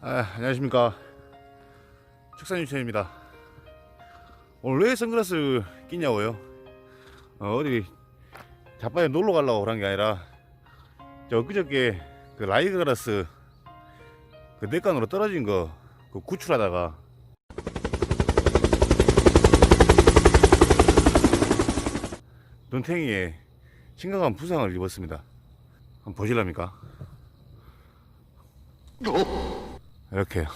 아, 안녕하십니까. 축산유천입니다. 오늘 왜 선글라스 끼냐고요? 어, 디 자빠에 놀러 가려고 그런 게 아니라 저 엊그저께 그 라이그라스 그 넷간으로 떨어진 거 그 구출하다가 눈탱이에 심각한 부상을 입었습니다. 한번 보실랍니까? 이렇게요.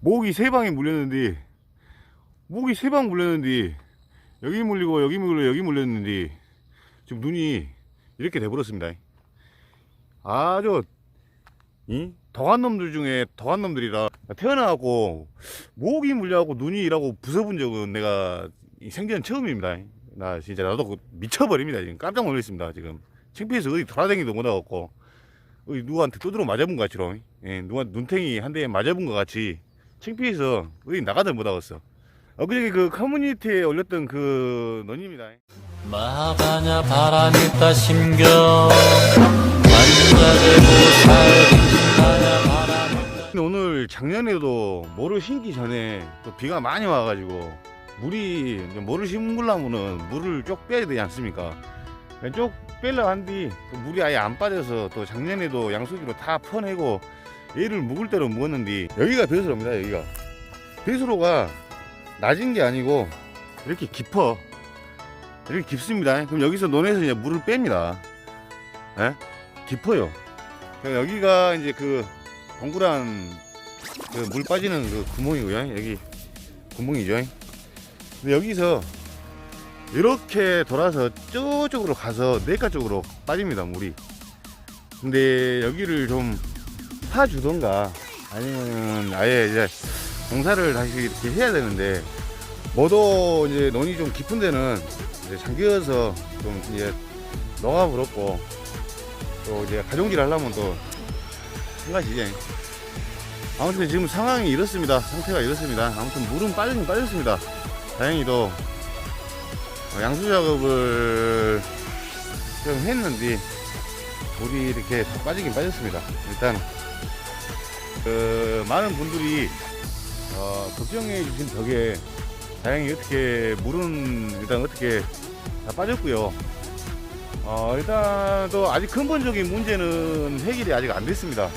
목이 세 방에 물렸는데 목이 세 방 물렸는데 여기 물리고 여기 물리고 여기 물렸는데 지금 눈이 이렇게 돼버렸습니다. 아주 이 더한 놈들 중에 더한 놈들이라 태어나고 목이 물려갖고 눈이 이라고 부숴본 적은 내가 이 생전 처음입니다. 나 진짜 나도 미쳐버립니다. 지금 깜짝 놀랐습니다. 지금 창피해서 어디 돌아다니도 못하겠고 어디 누구한테 두드러 맞아본 것 같지로 예, 누가 눈탱이 한 대에 맞아본 것 같이 창피해서 어디 나가들 못하겠어. 엊그저께 그 커뮤니티에 올렸던 그 논입니다. 마가냐 바람이 있다 심겨. 오늘 작년에도 모를 심기 전에 또 비가 많이 와가지고 물이 모를 심으려면은 물을 쪽 빼야 되지 않습니까 쪽 빼려 한뒤 물이 아예 안 빠져서 또 작년에도 양수기로 다 퍼내고 얘를 묵을 대로 묵었는데 여기가 배수로입니다 여기가. 배수로가 낮은 게 아니고 이렇게 깊어. 이렇게 깊습니다. 그럼 여기서 논에서 이제 물을 뺍니다. 예? 깊어요. 여기가 이제 그 동그란 그 물 빠지는 그 구멍이고요. 여기 구멍이죠. 근데 여기서 이렇게 돌아서 저쪽으로 가서 내과 쪽으로 빠집니다 물이. 근데 여기를 좀 파주던가 아니면 아예 이제 공사를 다시 이렇게 해야 되는데 뭐도 이제 논이 좀 깊은 데는 이제 잠겨서 좀 이제 녹아 버렸고 또 이제 가정질 하려면 또 한 가지지. 아무튼 지금 상황이 이렇습니다. 상태가 이렇습니다. 아무튼 물은 빠지긴 빠졌습니다. 다행히도 어, 양수 작업을 좀 했는데 물이 이렇게 다 빠지긴 빠졌습니다. 일단 그 많은 분들이 어, 걱정해 주신 덕에 다행히 어떻게 물은 일단 어떻게 다 빠졌고요. 어, 일단 또 아직 근본적인 문제는 해결이 아직 안 됐습니다.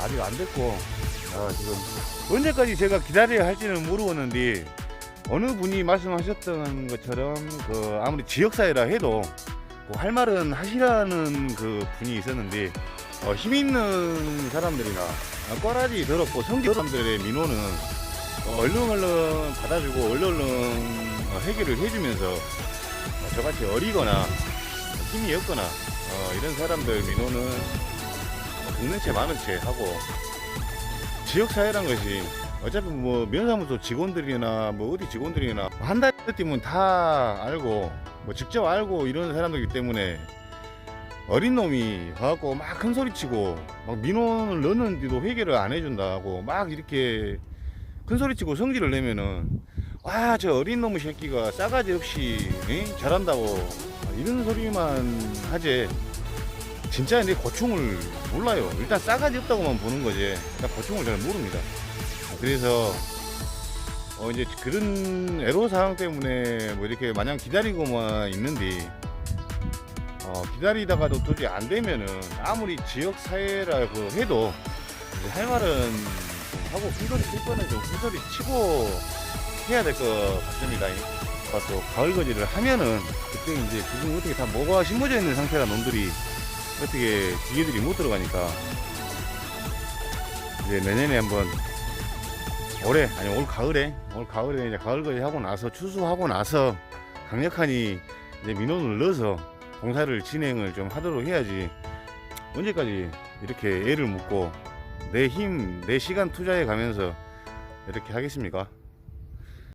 아직 안 됐고 아, 지금 언제까지 제가 기다려야 할지는 모르겠는데 어느 분이 말씀하셨던 것처럼 그 아무리 지역사회라 해도 뭐할 말은 하시라는 그 분이 있었는데 어, 힘 있는 사람들이나 어, 꼬라지 더럽고 성격 사람들의 민원은 어, 얼른 얼른 받아주고 얼른 얼른 어, 해결을 해주면서 어, 저같이 어리거나 힘이 없거나 어, 이런 사람들 민원은 듣는 채 많은 채 하고 지역사회란 것이 어차피 뭐 면사무소 직원들이나 뭐 어디 직원들이나 한 달 뛰면 다 알고 뭐 직접 알고 이런 사람들이기 때문에 어린 놈이 와갖고 막 큰 소리 치고 막 민원을 넣는데도 해결을 안 해준다고 막 이렇게 큰 소리 치고 성질을 내면은 와 저 어린 놈의 새끼가 싸가지 없이 에? 잘한다고 이런 소리만 하지. 진짜 내 고충을 몰라요. 일단 싸가지 없다고만 보는 거지. 일단 고충을 잘 모릅니다 그래서 어 이제 그런 애로 사항 때문에 뭐 이렇게 마냥 기다리고만 있는데 어 기다리다가도 도저히 안 되면은 아무리 지역 사회라고 해도 이제 할 말은 좀 하고 큰소리 칠 거는 좀 큰소리 치고 해야 될 것 같습니다. 아, 또 가을 거지를 하면은 그때 이제 지금 어떻게 다 뭐가 심어져 있는 상태라 놈들이 어떻게 기계들이 못 들어가니까 이제 내년에 한번 올해 아니 올 가을에 올 가을에 이제 가을 거지 하고 나서 추수하고 나서 강력하니 이제 민원을 넣어서 공사를 진행을 좀 하도록 해야지 언제까지 이렇게 애를 묻고 내 힘, 내 시간 투자해 가면서 이렇게 하겠습니까?